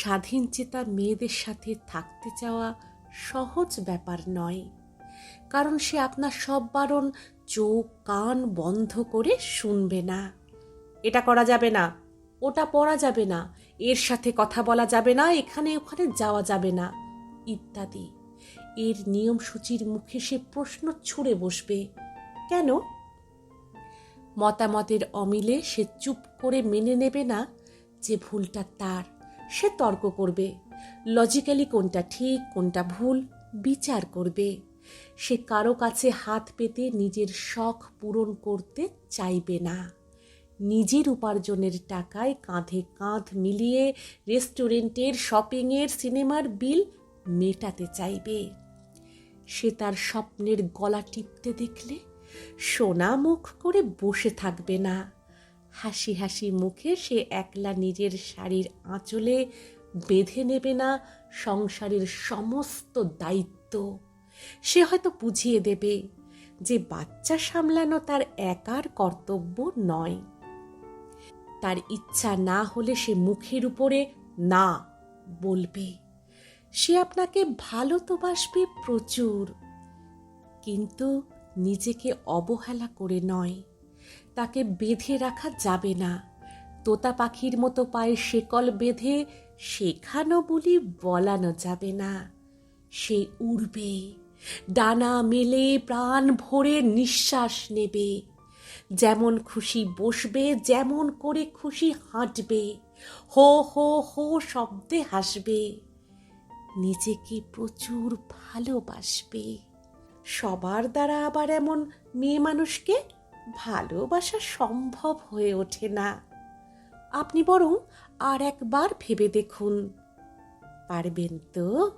স্বাধীন চেতা মেয়েদের সাথে থাকতে চাওয়া সহজ ব্যাপার নয়। কারণ সে আপনার সব বারণ চোখ, কান বন্ধ করে শুনবে না। এটা করা যাবে না, ওটা পড়া যাবে না, এর সাথে কথা বলা যাবে না, এখানে ওখানে যাওয়া যাবে না, ইত্যাদি। এর নিয়ম সূচির মুখে সে প্রশ্ন ছুড়ে বসবে, কেন? মতামতের অমিলে সে চুপ করে মেনে নেবে না যে ভুলটা তার। সে তর্ক করবে। লজিক্যালি কোনটা ঠিক, কোনটা ভুল, বিচার করবে। সে কারও কাছে হাত পেতে নিজের শখ পূরণ করতে চাইবে না। নিজের উপার্জনের টাকায় কাঁধে কাঁধ মিলিয়ে রেস্টুরেন্টের, শপিংয়ের, সিনেমার বিল মেটাতে চাইবে। সে তার স্বপ্নের গলা টিপতে দেখলে সোনা মুখ করে বসে থাকবে না। হাসি হাসি মুখে সে একলা নিজের শাড়ির আঁচলে বেঁধে নেবে না সংসারের সমস্ত দায়িত্ব। সে হয়তো বুঝিয়ে দেবে যে বাচ্চা সামলানো তার একার কর্তব্য নয়। তার ইচ্ছা না হলে সে মুখের উপরে না বলবে। সে আপনাকে ভালো তো বাসবে প্রচুর, কিন্তু নিজেকে অবহেলা করে নয়। তাকে বেঁধে রাখা যাবে না। তোতা পাখির মতো পায়ে শেকল বেঁধে শেখানো বলি বলানো যাবে না। সে উড়বে, ডানা মেলে প্রাণ ভরে নিঃশ্বাস নেবে। যেমন খুশি বসবে, যেমন করে খুশি হাঁটবে। হো হো হো শব্দে হাসবে। নিজেকে প্রচুর ভালোবাসবে। সবার দ্বারা আবার এমন মেয়ে মানুষকে ভালোবাসা সম্ভব হয়ে ওঠে না। আপনি বরং আর একবার ভেবে দেখুন। পারবেন তো?